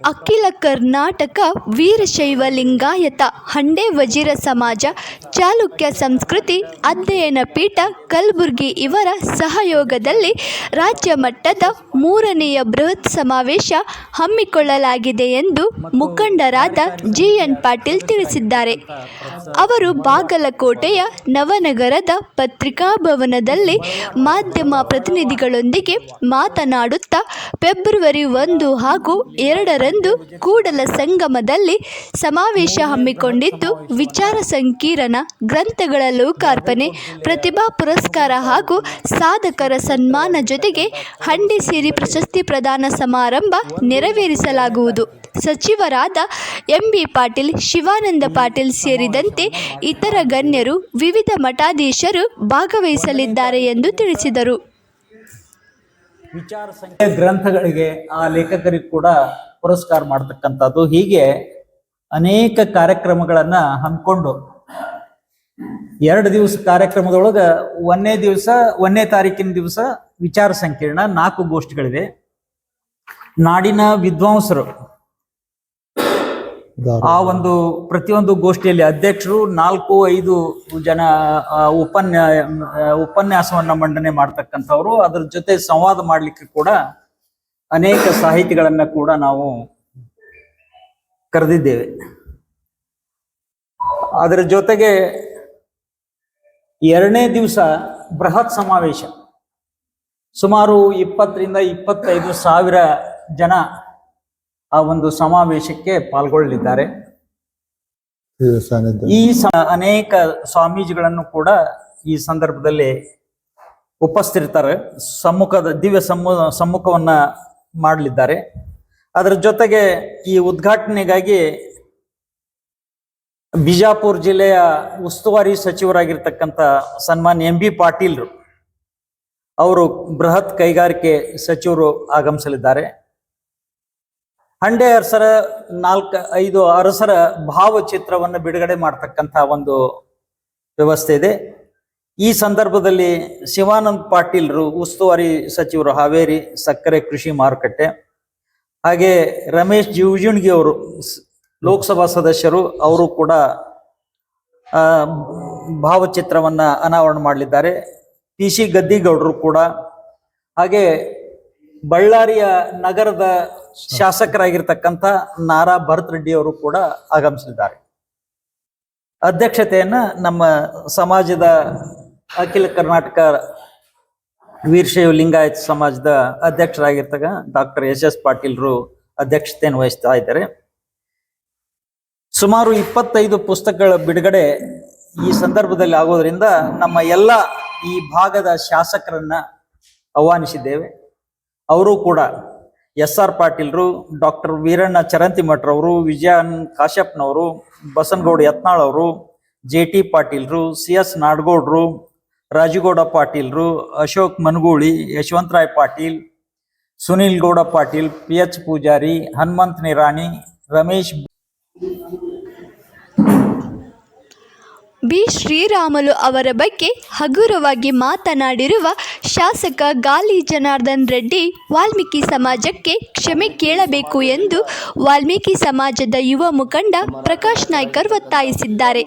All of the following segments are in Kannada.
ಅಖಿಲ ಕರ್ನಾಟಕ ವೀರಶೈವ ಲಿಂಗಾಯತ ಹಂಡೆ ವಜಿರ ಸಮಾಜ ಚಾಲುಕ್ಯ ಸಂಸ್ಕೃತಿ ಅಧ್ಯಯನ ಪೀಠ ಕಲಬುರಗಿ ಇವರ ಸಹಯೋಗದಲ್ಲಿ ರಾಜ್ಯ ಮಟ್ಟದ ಮೂರನೆಯ ಬೃಹತ್ ಸಮಾವೇಶ ಹಮ್ಮಿಕೊಳ್ಳಲಾಗಿದೆ ಎಂದು ಮುಖಂಡರಾದ ಜಿ ಎನ್ ಪಾಟೀಲ್ ತಿಳಿಸಿದ್ದಾರೆ. ಅವರು ಬಾಗಲಕೋಟೆಯ ನವನಗರದ ಪತ್ರಿಕಾಭವನದಲ್ಲಿ ಮಾಧ್ಯಮ ಪ್ರತಿನಿಧಿಗಳೊಂದಿಗೆ ಮಾತನಾಡುತ್ತಾ ಫೆಬ್ರವರಿ ಒಂದು ಹಾಗೂ ಎರಡರಂದು ಕೂಡಲ ಸಂಗಮದಲ್ಲಿ ಸಮಾವೇಶ ಹಮ್ಮಿಕೊಂಡಿದ್ದು, ವಿಚಾರ ಸಂಕಿರಣ, ಗ್ರಂಥಗಳ ಲೋಕಾರ್ಪಣೆ, ಪ್ರತಿಭಾ ಪುರಸ್ಕಾರ ಹಾಗೂ ಸಾಧಕರ ಸನ್ಮಾನ ಜೊತೆಗೆ ಹಂಡಿ ಸೇರಿ ಪ್ರಶಸ್ತಿ ಪ್ರದಾನ ಸಮಾರಂಭ ನೆರವೇರಿಸಲಾಗುವುದು. ಸಚಿವರಾದ ಎಂಬಿ ಪಾಟೀಲ್, ಶಿವಾನಂದ ಪಾಟೀಲ್ ಸೇರಿದಂತೆ ಇತರ ಗಣ್ಯರು ವಿವಿಧ ಮಠಾಧೀಶರು ಭಾಗವಹಿಸಲಿದ್ದಾರೆ ಎಂದು ತಿಳಿಸಿದರು. ವಿಚಾರ ಸಂಖ್ಯೆ ಗ್ರಂಥಗಳಿಗೆ ಆ ಲೇಖಕರಿಗೆ ಕೂಡ ಪುರಸ್ಕಾರ ಮಾಡತಕ್ಕಂಥದ್ದು. ಹೀಗೆ ಅನೇಕ ಕಾರ್ಯಕ್ರಮಗಳನ್ನ ಹಮ್ಮಿಕೊಂಡು ಎರಡು ದಿವಸ ಕಾರ್ಯಕ್ರಮದೊಳಗ ಒಂದನೇ ದಿವಸ ಒಂದನೇ ತಾರೀಕಿನ ದಿವಸ ವಿಚಾರ ಸಂಕಿರಣ ನಾಲ್ಕು ಗೋಷ್ಠಿಗಳಿವೆ. ನಾಡಿನ ವಿದ್ವಾಂಸರು ಆ ಒಂದು ಪ್ರತಿಯೊಂದು ಗೋಷ್ಠಿಯಲ್ಲಿ ಅಧ್ಯಕ್ಷರು ನಾಲ್ಕು, ಐದು ಜನ ಉಪನ್ಯ ಉಪನ್ಯಾಸವನ್ನ ಮಂಡನೆ ಮಾಡ್ತಕ್ಕಂಥವ್ರು. ಅದ್ರ ಜೊತೆ ಸಂವಾದ ಮಾಡ್ಲಿಕ್ಕೆ ಕೂಡ ಅನೇಕ ಸಾಹಿತಿಗಳನ್ನ ಕೂಡ ನಾವು ಕರೆದಿದ್ದೇವೆ. ಅದರ ಜೊತೆಗೆ ಎರಡನೇ ದಿವಸ ಬೃಹತ್ ಸಮಾವೇಶ. ಸುಮಾರು ಇಪ್ಪತ್ತರಿಂದ ಇಪ್ಪತ್ತೈದು ಸಾವಿರ ಜನ ಆ ಒಂದು ಸಮಾವೇಶಕ್ಕೆ ಪಾಲ್ಗೊಳ್ಳಲಿದ್ದಾರೆ. ಈ ಅನೇಕ ಸ್ವಾಮೀಜಿಗಳನ್ನು ಕೂಡ ಈ ಸಂದರ್ಭದಲ್ಲಿ ಉಪಸ್ಥಿರ್ತಾರೆ ಸಮ್ಮುಖದ ದಿವ್ಯ ಸಮ್ಮು ಸಮ್ಮುಖವನ್ನ ಮಾಡಲಿದ್ದಾರೆ. ಅದರ ಜೊತೆಗೆ ಈ ಉದ್ಘಾಟನೆಗಾಗಿ ಬಿಜಾಪುರ ಜಿಲ್ಲೆಯ ಉಸ್ತುವಾರಿ ಸಚಿವರಾಗಿರ್ತಕ್ಕಂಥ ಸನ್ಮಾನ್ಯ ಎಂ ಬಿ ಪಾಟೀಲ್ರು ಅವರು ಬೃಹತ್ ಕೈಗಾರಿಕೆ ಸಚಿವರು ಆಗಮಿಸಲಿದ್ದಾರೆ. ಹಂಡೆ ಅರಸರ ನಾಲ್ಕು, ಐದು ಅರಸರ ಭಾವಚಿತ್ರವನ್ನು ಬಿಡುಗಡೆ ಮಾಡ್ತಕ್ಕಂಥ ಒಂದು ವ್ಯವಸ್ಥೆ ಇದೆ. ಈ ಸಂದರ್ಭದಲ್ಲಿ ಶಿವಾನಂದ್ ಪಾಟೀಲ್ರು, ಉಸ್ತುವಾರಿ ಸಚಿವರು ಹಾವೇರಿ ಸಕ್ಕರೆ ಕೃಷಿ ಮಾರುಕಟ್ಟೆ, ಹಾಗೆ ರಮೇಶ್ ಜೀವಜುಣಗಿ ಅವರು ಲೋಕಸಭಾ ಸದಸ್ಯರು, ಅವರು ಕೂಡ ಭಾವಚಿತ್ರವನ್ನ ಅನಾವರಣ ಮಾಡಲಿದ್ದಾರೆ ಪಿ ಸಿ ಗದ್ದಿಗೌಡರು ಕೂಡ, ಹಾಗೆ ಬಳ್ಳಾರಿಯ ನಗರದ ಶಾಸಕರಾಗಿರ್ತಕ್ಕಂಥ ನಾರಾ ಭರತ್ ರೆಡ್ಡಿ ಅವರು ಕೂಡ ಆಗಮಿಸಲಿದ್ದಾರೆ ಅಧ್ಯಕ್ಷತೆಯನ್ನ ನಮ್ಮ ಸಮಾಜದ ಅಖಿಲ ಕರ್ನಾಟಕ ವೀರಶೈವ ಲಿಂಗಾಯತ್ ಸಮಾಜದ ಅಧ್ಯಕ್ಷರಾಗಿರ್ತಕ್ಕ ಡಾಕ್ಟರ್ ಎಸ್ ಎಸ್ ಪಾಟೀಲ್ರು ಅಧ್ಯಕ್ಷತೆಯನ್ನು ವಹಿಸ್ತಾ ಇದ್ದಾರೆ. ಸುಮಾರು ಇಪ್ಪತ್ತೈದು ಪುಸ್ತಕಗಳ ಬಿಡುಗಡೆ ಈ ಸಂದರ್ಭದಲ್ಲಿ ಆಗೋದ್ರಿಂದ ನಮ್ಮ ಎಲ್ಲ ಈ ಭಾಗದ ಶಾಸಕರನ್ನ ಆಹ್ವಾನಿಸಿದ್ದೇವೆ. ಅವರು ಕೂಡ ಎಸ್ ಆರ್ ಪಾಟೀಲ್ರು, ಡಾಕ್ಟರ್ ವೀರಣ್ಣ ಚರಂತಿಮಠರವರು ವಿಜಯನ್ ಕಾಶ್ಯಪ್ನವರು, ಬಸನಗೌಡ ಯತ್ನಾಳ್ ಅವರು, ಜೆ ಟಿ ಪಾಟೀಲ್ರು, ಸಿ ಎಸ್ ನಾಡಗೌಡ್ರು, Rajugouda ಪಾಟೀಲ್ರು, Ashok Managuli, Yashavantaray Patil, Sunil Gowda Patil, P H Poojari Hanumant Nirani Ramesh B. Sriramulu ಅವರ ಬಗ್ಗೆ ಹಗುರವಾಗಿ ಮಾತನಾಡಿರುವ ಶಾಸಕ ಗಾಲಿ ಜನಾರ್ದನ್ ರೆಡ್ಡಿ, ವಾಲ್ಮೀಕಿ ಸಮಾಜಕ್ಕೆ ಕ್ಷಮೆ ಕೇಳಬೇಕು ಎಂದು ವಾಲ್ಮೀಕಿ ಸಮಾಜದ ಯುವ ಮುಖಂಡ ಪ್ರಕಾಶ್ ನಾಯ್ಕರ್ ಒತ್ತಾಯಿಸಿದ್ದಾರೆ.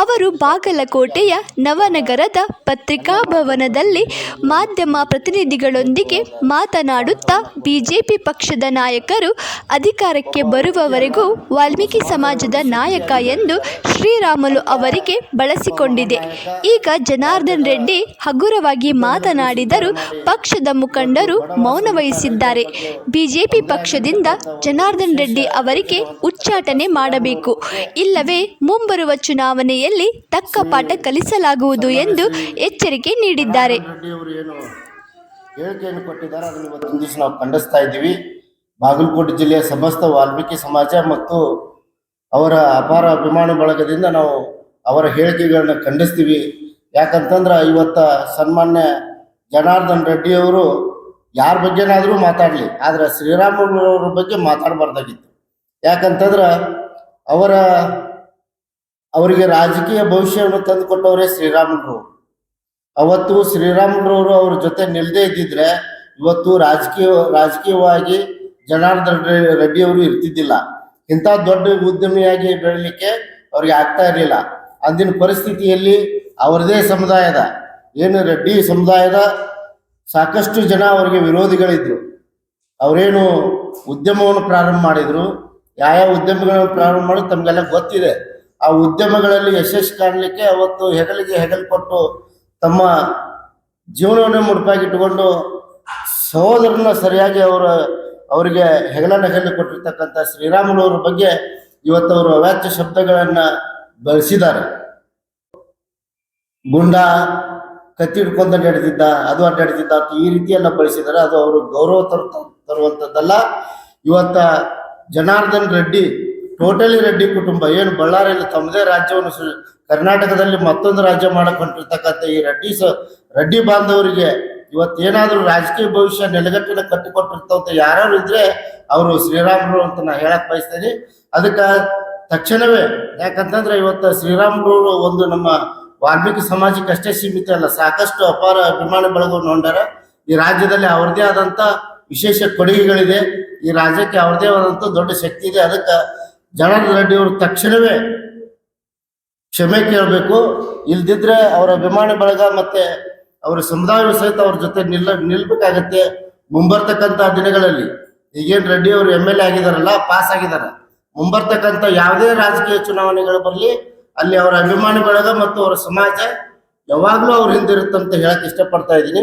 ಅವರು ಬಾಗಲಕೋಟೆಯ ನವನಗರದ ಪತ್ರಿಕಾಭವನದಲ್ಲಿ ಮಾಧ್ಯಮ ಪ್ರತಿನಿಧಿಗಳೊಂದಿಗೆ ಮಾತನಾಡುತ್ತಾ ಬಿಜೆಪಿ ಪಕ್ಷದ ನಾಯಕರು ಅಧಿಕಾರಕ್ಕೆ ಬರುವವರೆಗೂ ವಾಲ್ಮೀಕಿ ಸಮಾಜದ ನಾಯಕ ಎಂದು ಶ್ರೀರಾಮುಲು ಅವರಿಗೆ ಬಳಸಿಕೊಂಡಿದೆ. ಈಗ ಜನಾರ್ದನ್ ರೆಡ್ಡಿ ಹಗುರವಾಗಿ ಮಾತನಾಡಿದರೂ ಪಕ್ಷದ ಮುಖಂಡರು ಮೌನ ವಹಿಸಿದ್ದಾರೆ. ಬಿಜೆಪಿ ಪಕ್ಷದಿಂದ ಜನಾರ್ದನ್ ರೆಡ್ಡಿ ಅವರಿಗೆ ಉಚ್ಚಾಟನೆ ಮಾಡಬೇಕು. ಇಲ್ಲವೇ ಮುಂಬರುವ ಚುನಾವಣೆಯಲ್ಲಿ ತಕ್ಕ ಪಾಠ ಕಲಿಸಲಾಗುವುದು ಎಂದು ಎಚ್ಚರಿಕೆ ನೀಡಿದ್ದಾರೆ. ಹೇಳಿಕೆಯನ್ನು ಕೊಟ್ಟಿದ್ದಾರೆ. ಅದನ್ನು ಇವತ್ತಿನ ದಿವಸ ನಾವು ಖಂಡಿಸ್ತಾ ಇದ್ದೀವಿ. ಬಾಗಲಕೋಟೆ ಜಿಲ್ಲೆಯ ಸಮಸ್ತ ವಾಲ್ಮೀಕಿ ಸಮಾಜ ಮತ್ತು ಅವರ ಅಪಾರ ಅಭಿಮಾನ ಬಳಗದಿಂದ ನಾವು ಅವರ ಹೇಳಿಕೆಗಳನ್ನ ಖಂಡಿಸ್ತೀವಿ. ಯಾಕಂತಂದ್ರೆ ಇವತ್ತ ಸನ್ಮಾನ್ಯ ಜನಾರ್ದನ್ ರೆಡ್ಡಿಯವರು ಯಾರ ಬಗ್ಗೆನಾದರೂ ಮಾತಾಡಲಿ, ಆದರೆ ಶ್ರೀರಾಮುಲುವ್ರ ಬಗ್ಗೆ ಮಾತಾಡಬಾರ್ದಾಗಿತ್ತು. ಯಾಕಂತಂದ್ರೆ ಅವರ, ಅವರಿಗೆ ರಾಜಕೀಯ ಭವಿಷ್ಯವನ್ನು ತಂದುಕೊಟ್ಟವರೇ ಶ್ರೀರಾಮುಲರು. ಅವತ್ತು ಶ್ರೀರಾಮುಲುರವರು ಅವ್ರ ಜೊತೆ ನಿಲ್ಲದೇ ಇದ್ದಿದ್ರೆ ಇವತ್ತು ರಾಜಕೀಯ, ರಾಜಕೀಯವಾಗಿ ಜನಾರ್ದನ್ ರೆ- ರೆಡ್ಡಿ ಅವರು ಇರ್ತಿದ್ದಿಲ್ಲ. ಇಂಥ ದೊಡ್ಡ ಉದ್ಯಮಿಯಾಗಿ ಬೆಳಲಿಕ್ಕೆ ಅವ್ರಿಗೆ ಆಗ್ತಾ ಇರಲಿಲ್ಲ. ಅಂದಿನ ಪರಿಸ್ಥಿತಿಯಲ್ಲಿ ಅವರದೇ ಸಮುದಾಯದ, ಏನು ರೆಡ್ಡಿ ಸಮುದಾಯದ ಸಾಕಷ್ಟು ಜನ ಅವರಿಗೆ ವಿರೋಧಿಗಳಿದ್ರು. ಅವರೇನು ಉದ್ಯಮವನ್ನು ಪ್ರಾರಂಭ ಮಾಡಿದ್ರು, ಯಾವ ಉದ್ಯಮಗಳನ್ನು ಪ್ರಾರಂಭ ಮಾಡೋದು ತಮಗೆಲ್ಲ ಗೊತ್ತಿದೆ. ಆ ಉದ್ಯಮಗಳಲ್ಲಿ ಯಶಸ್ಸು ಕಾಣಲಿಕ್ಕೆ ಅವತ್ತು ಹೆಗಲಿಗೆ ಹೆಗಲು ಕೊಟ್ಟು ತಮ್ಮ ಜೀವನವನ್ನೇ ಮುಡುಪಾಗಿಟ್ಟುಕೊಂಡು ಸಹೋದರನ ಸರಿಯಾಗಿ ಅವರ ಅವರಿಗೆ ಹೆಗಲ ಹೆಗಲು ಕೊಟ್ಟಿರ್ತಕ್ಕಂಥ ಶ್ರೀರಾಮುಲು ಅವರ ಬಗ್ಗೆ ಇವತ್ತು ಅವರು ಅವ್ಯಾಚ್ಯ ಶಬ್ದಗಳನ್ನ ಬಳಸಿದ್ದಾರೆ ಗುಂಡ, ಕತ್ತಿ ಹಿಡ್ಕೊಂಡು ಅಡ್ಡಾಡ್ತಿದ್ದ ಅದು ಅಡ್ಡಾಡ್ತಿದ್ದ ಅಂತ ಈ ರೀತಿಯೆಲ್ಲ ಬಳಸಿದ್ದಾರೆ ಅದು ಅವರು ಗೌರವ ತರ ತರುವಂಥದ್ದಲ್ಲ ಇವತ್ತ ಜನಾರ್ದನ್ ರೆಡ್ಡಿ, ಟೋಟಲಿ ರೆಡ್ಡಿ ಕುಟುಂಬ, ಏನು ಬಳ್ಳಾರಿಯಲ್ಲಿ ತಮ್ಮದೇ ರಾಜ್ಯವನ್ನು ಕರ್ನಾಟಕದಲ್ಲಿ ಮತ್ತೊಂದು ರಾಜ್ಯ ಮಾಡಕ್ ಹೊಂಟಿರ್ತಕ್ಕಂಥ ಈ ರೆಡ್ಡಿ ಸ, ರೆಡ್ಡಿ ಬಾಂಧವರಿಗೆ ಇವತ್ತೇನಾದ್ರೂ ರಾಜಕೀಯ ಭವಿಷ್ಯ ನೆಲೆಗಟ್ಟಿನ ಕಟ್ಟಿಕೊಟ್ಟಿರ್ತವಂತ ಯಾರು ಇದ್ರೆ, ಅವರು ಶ್ರೀರಾಮರು ಅಂತ ನಾ ಹೇಳಕ್ ಬಯಸ್ತೇನೆ. ಅದಕ್ಕೆ ತಕ್ಷಣವೇ, ಯಾಕಂತಂದ್ರೆ ಇವತ್ತು ಶ್ರೀರಾಮರು ಒಂದು ನಮ್ಮ ವಾಲ್ಮೀಕಿ ಸಮಾಜಕ್ಕೆ ಅಷ್ಟೇ ಸೀಮಿತ ಅಲ್ಲ, ಸಾಕಷ್ಟು ಅಪಾರ ಅಭಿಮಾನ ಬಳಗವನ್ನು ಹೊಂದಾರ ಈ ರಾಜ್ಯದಲ್ಲಿ ಅವ್ರದೇ ಆದಂತ ವಿಶೇಷ ಕೊಡುಗೆಗಳಿದೆ. ಈ ರಾಜ್ಯಕ್ಕೆ ಅವ್ರದೇ ಆದಂತ ದೊಡ್ಡ ಶಕ್ತಿ ಇದೆ. ಅದಕ್ಕೆ ಜನಾರ್ದನ್ ರೆಡ್ಡಿ ಅವರು ತಕ್ಷಣವೇ ಕ್ಷಮೆ ಕೇಳಬೇಕು. ಇಲ್ದಿದ್ರೆ ಅವರ ಅಭಿಮಾನ ಬಳಗ ಮತ್ತೆ ಅವರ ಸಮುದಾಯ ಸಹಿತ ಅವ್ರ ಜೊತೆ ನಿಲ್ಲ ನಿಲ್ಬೇಕಾಗತ್ತೆ ಮುಂಬರ್ತಕ್ಕಂತ ದಿನಗಳಲ್ಲಿ. ಈಗೇನ್ ರೆಡ್ಡಿ ಅವರು ಎಂ ಎಲ್ ಎ ಆಗಿದಾರಲ್ಲ ಪಾಸ್ ಆಗಿದಾರ. ಮುಂಬರ್ತಕ್ಕಂತ ಯಾವುದೇ ರಾಜಕೀಯ ಚುನಾವಣೆಗಳು ಬರಲಿ ಅಲ್ಲಿ ಅವರ ಅಭಿಮಾನಿ ಬಳಗ ಮತ್ತು ಅವರ ಸಮಾಜ ಯಾವಾಗ್ಲೂ ಅವ್ರ ಹಿಂದಿರುತ್ತಂತ ಹೇಳಕ್ ಇಷ್ಟಪಡ್ತಾ ಇದ್ದೀನಿ.